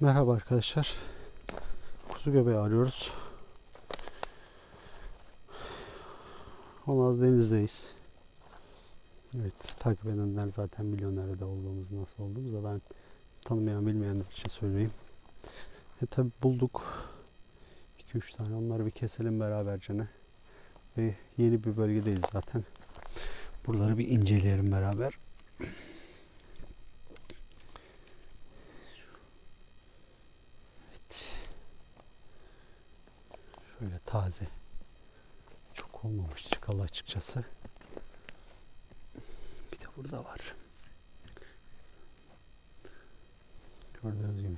Merhaba arkadaşlar. Kuzu göbeği arıyoruz. Onaz Deniz'deyiz. Evet, takip edenler zaten biliyor nerede olduğumuzu, nasıl olduğumuzu da ben tanımayan, bilmeyenler için söyleyeyim. E tabi bulduk 2-3 tane. Onları bir keselim beraberce. Ve yeni bir bölgedeyiz zaten. Buraları bir inceleyelim beraber. Şöyle taze. Çok olmamış çıkalı açıkçası. Bir de burada var. Gördüğünüz gibi.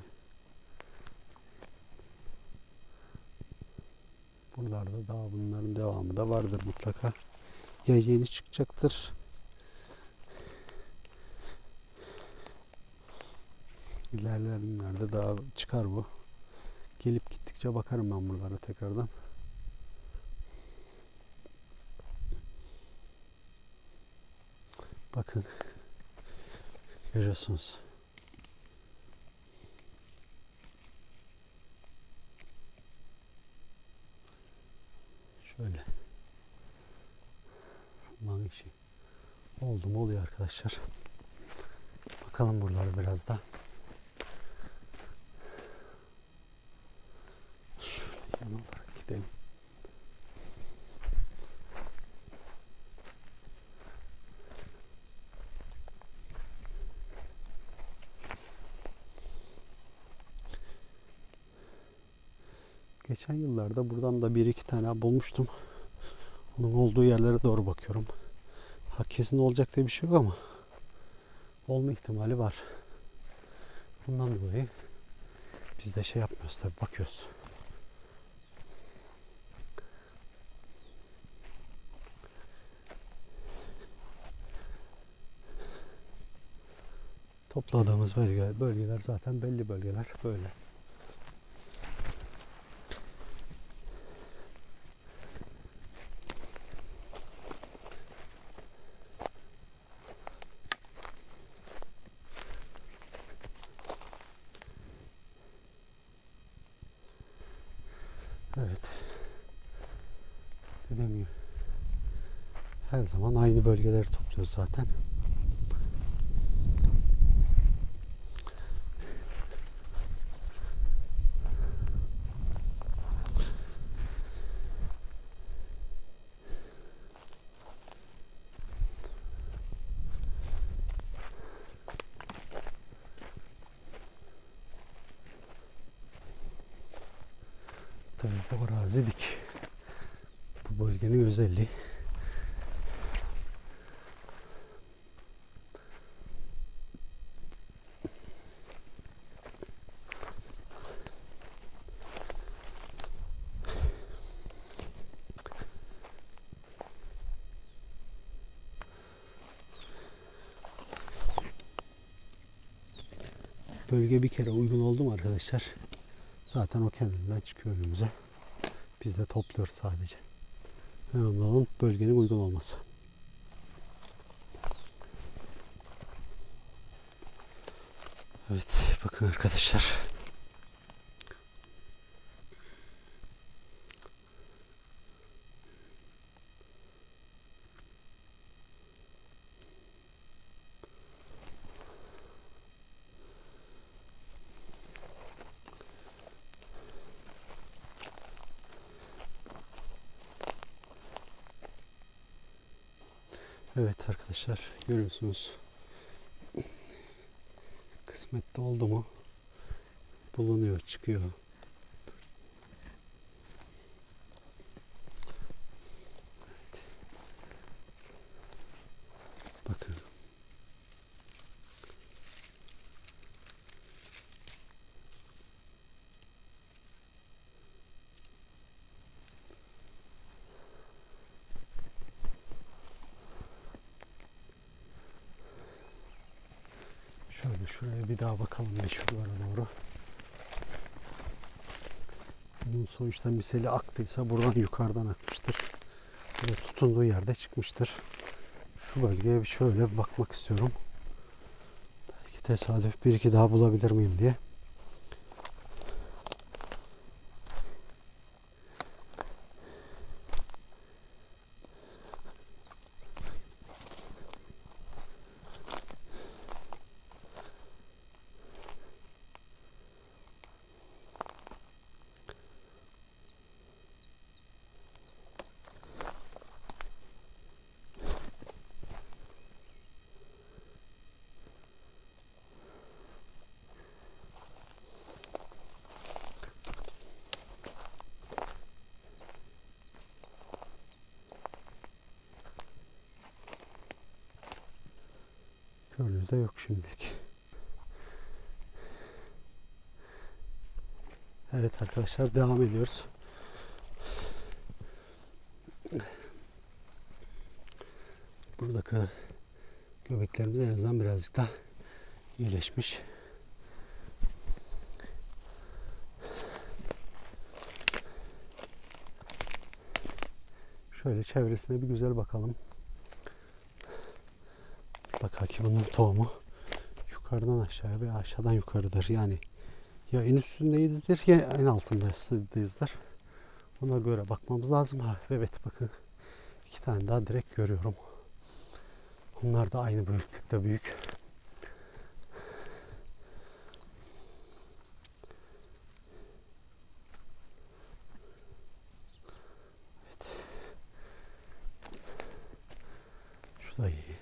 Buralarda daha bunların devamı da vardır mutlaka. Ya yeni çıkacaktır. İlerleyen daha çıkar bu. Gelip gittikçe bakarım ben buralara tekrardan. Bakın. Görüyorsunuz. Şöyle. Aman işi. Oldu mu oluyor arkadaşlar. Bakalım buraları biraz da. Yan olarak gidelim. Geçen yıllarda buradan da bir iki tane bulmuştum. Onun olduğu yerlere doğru bakıyorum. Ha kesin olacak diye bir şey yok ama olma ihtimali var. Bundan dolayı biz de şey yapmıyoruz tabi bakıyoruz. Topladığımız bölge, bölgeler zaten belli bölgeler böyle. Evet. Dediğim gibi her zaman aynı bölgeleri topluyoruz zaten. Arazi dik. Bu bölgenin özelliği. Bölge bir kere uygun oldu mu arkadaşlar? Zaten o kendinden çıkıyor önümüze. Biz de topluyoruz sadece. Önemli olan bölgenin uygun olması. Evet bakın arkadaşlar. Evet arkadaşlar görüyorsunuz. Kısmette oldu mu bulunuyor, çıkıyor. Evet. Bakın. Şöyle şuraya bir daha bakalım bir şuralara doğru. Bunun sonuçta misali aktıysa buradan yukarıdan akmıştır. Burada tutunduğu yerde çıkmıştır. Şu bölgeye bir şöyle bir bakmak istiyorum. Belki tesadüf bir iki daha bulabilir miyim diye. Şöyle de yok şimdilik. Evet arkadaşlar devam ediyoruz. Buradaki göbeklerimiz en azından birazcık daha iyileşmiş. Şöyle çevresine bir güzel bakalım. Mutlaka ki bunun tohumu yukarıdan aşağıya ve aşağıdan yukarıdır. Yani ya en üstündeyizdir ya en altındayızdır. Ona göre bakmamız lazım. Ha, evet bakın iki tane daha direkt görüyorum. Onlar da aynı büyüklükte büyük. Evet. Şu da iyi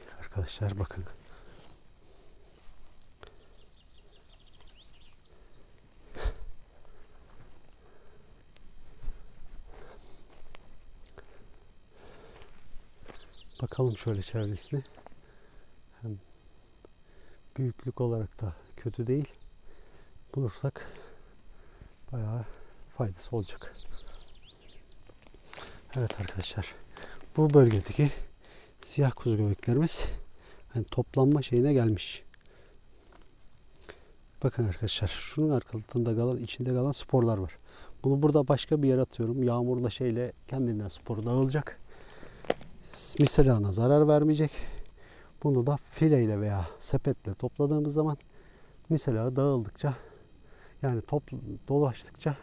arkadaşlar bakın. Bakalım şöyle çevresine. Hem büyüklük olarak da kötü değil. Bulursak bayağı faydası olacak. Evet arkadaşlar. Bu bölgedeki siyah kuzu göbeklerimiz yani toplanma şeyine gelmiş. Bakın arkadaşlar şunun arkasında kalan içinde kalan sporlar var. Bunu burada başka bir yere atıyorum. Yağmurla şeyle kendinden spor dağılacak miselana zarar vermeyecek. Bunu da fileyle veya sepetle topladığımız zaman misela dağıldıkça yani top dolaştıkça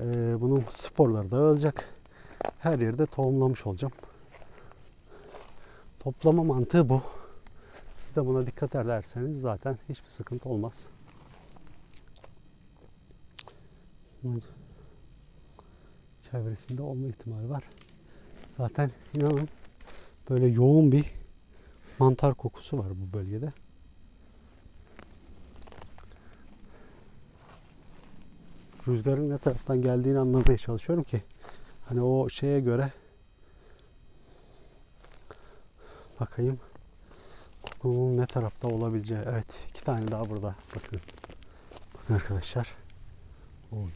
e, bunun sporları dağılacak. Her yerde tohumlamış olacağım. Toplama mantığı bu. Siz de buna dikkat ederseniz zaten hiçbir sıkıntı olmaz. Çevresinde olma ihtimali var. Zaten inanın böyle yoğun bir mantar kokusu var bu bölgede. Rüzgarın ne taraftan geldiğini anlamaya çalışıyorum ki hani o şeye göre bakayım kokunun ne tarafta olabileceği. Evet iki tane daha burada. Bakın. Bakın arkadaşlar. Oy.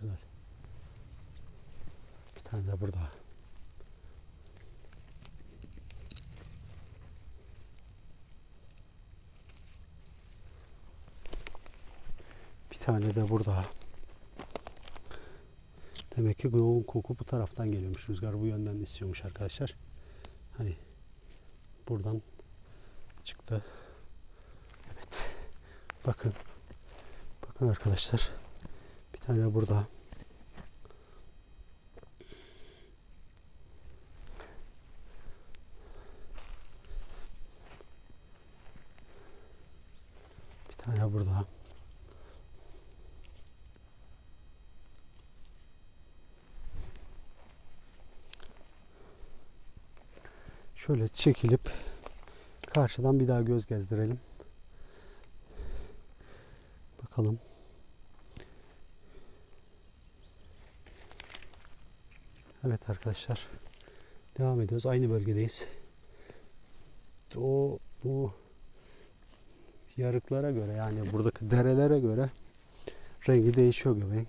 Güzel. Bir tane de burada. Bir tane de burada. Demek ki yoğun koku bu taraftan geliyormuş. Rüzgar bu yönden istiyormuş arkadaşlar. Hani buradan çıktı. Evet. Bakın. Bakın arkadaşlar. Bir tane burada. Bir tane burada. Şöyle çekilip karşıdan bir daha göz gezdirelim. Bakalım. Evet arkadaşlar. Devam ediyoruz. Aynı bölgedeyiz. O bu yarıklara göre yani buradaki derelere göre rengi değişiyor göbeğin.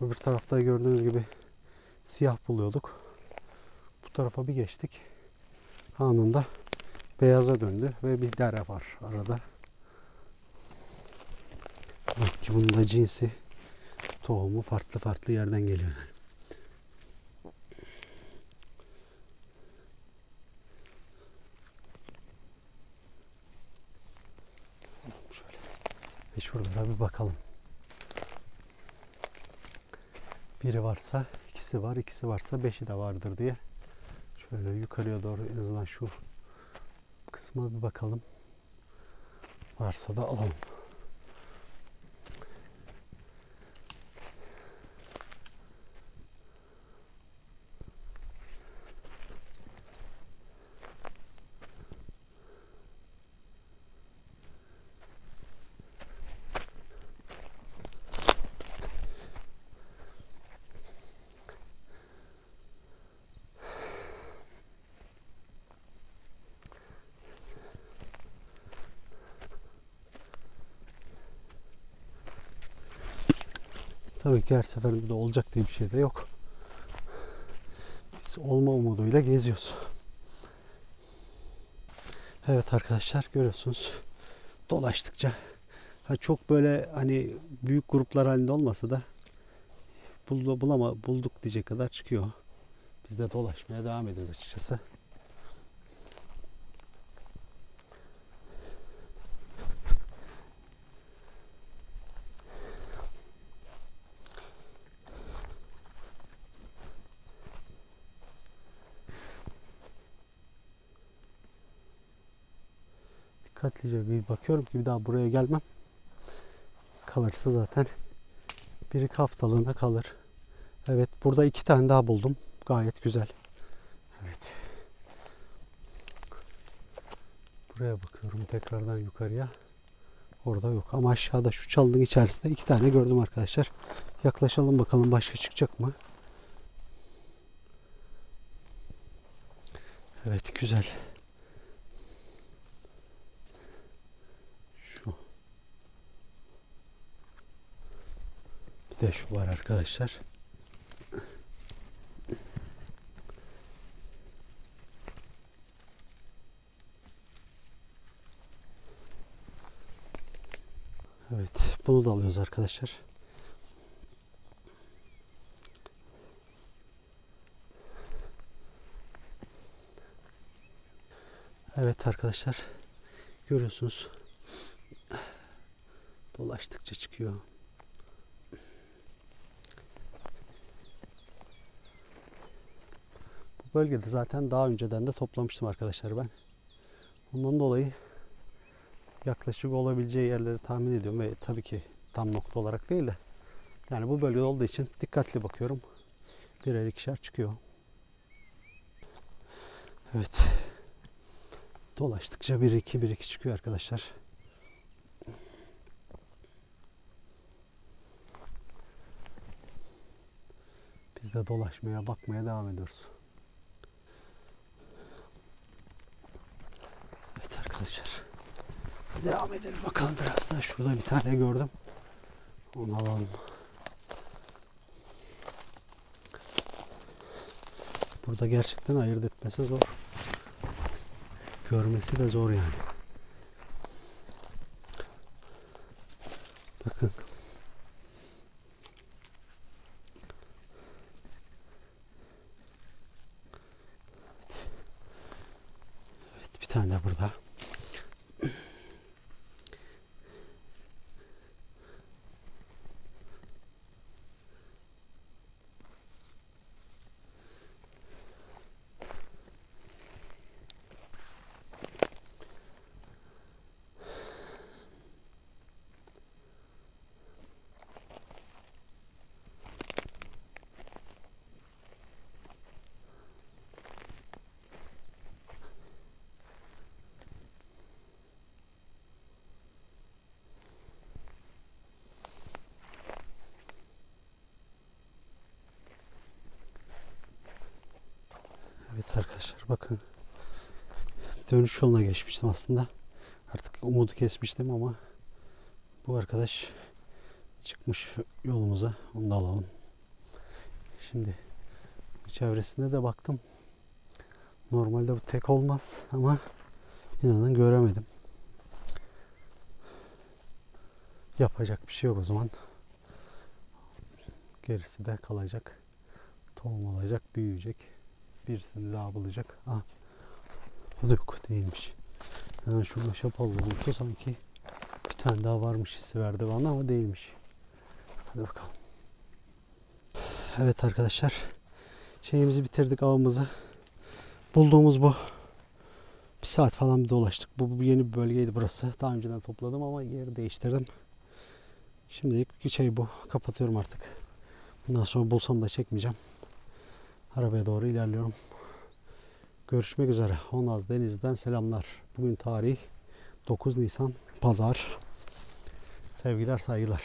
Öbür tarafta gördüğünüz gibi siyah buluyorduk. Bu tarafa bir geçtik. Anında beyaza döndü ve bir dere var arada. Bak ki bunun da cinsi tohumu farklı farklı yerden geliyor. Şöyle. Ve şuralara bir bakalım. Biri varsa ikisi var, ikisi varsa beşi de vardır diye. Şöyle yukarıya doğru en azından şu kısma bir bakalım. Varsa da alalım. Tabii ki her seferinde de olacak diye bir şey de yok. Biz olma umuduyla geziyoruz. Evet arkadaşlar görüyorsunuz. Dolaştıkça ha çok böyle hani büyük gruplar halinde olmasa da bul, bulama, bulduk diyecek kadar çıkıyor. Biz de dolaşmaya devam ediyoruz açıkçası. Dikkatlice bir bakıyorum ki bir daha buraya gelmem. Kalırsa zaten bir iki haftalığına kalır. Evet burada iki tane daha buldum. Gayet güzel. Evet. Buraya bakıyorum tekrardan yukarıya. Orada yok ama aşağıda şu çalının içerisinde iki tane gördüm arkadaşlar. Yaklaşalım bakalım başka çıkacak mı? Evet güzel. De şu var arkadaşlar. Evet, bunu da alıyoruz arkadaşlar. Evet arkadaşlar. Görüyorsunuz. Dolaştıkça çıkıyor. Bölgede zaten daha önceden de toplamıştım arkadaşlar ben. Ondan dolayı yaklaşık olabileceği yerleri tahmin ediyorum ve tabii ki tam nokta olarak değil de yani bu bölgede olduğu için dikkatli bakıyorum. Birer ikişer çıkıyor. Evet. Dolaştıkça 1 2 1 2 çıkıyor arkadaşlar. Biz de dolaşmaya, bakmaya devam ediyoruz. Evet arkadaşlar. Devam edelim bakalım biraz daha. Şurada bir tane gördüm. Onu alalım. Burada gerçekten ayırt etmesi zor. Görmesi de zor yani. Bakın. Evet. Evet bir tane de burada. Evet arkadaşlar bakın. Dönüş yoluna geçmiştim aslında. Artık umudu kesmiştim ama bu arkadaş çıkmış yolumuza. Onu da alalım. Şimdi çevresinde de baktım. Normalde bu tek olmaz ama inanın göremedim. Yapacak bir şey yok o zaman. Gerisi de kalacak. Tohum olacak, büyüyecek. Birisini daha bulacak. Ah. O da yok değilmiş. Yani şu meşapalı buluttu sanki bir tane daha varmış hissi verdi bana ama değilmiş. Hadi bakalım. Evet arkadaşlar. Şeyimizi bitirdik avımızı. Bulduğumuz bu. Bir saat falan bir dolaştık. Bu, bu yeni bir bölgeydi burası. Daha önceden topladım ama yeri değiştirdim. Şimdilik şey bu. Kapatıyorum artık. Bundan sonra bulsam da çekmeyeceğim. Arabaya doğru ilerliyorum. Görüşmek üzere. Honaz Deniz'den selamlar. Bugün tarih 9 Nisan Pazar. Sevgiler saygılar.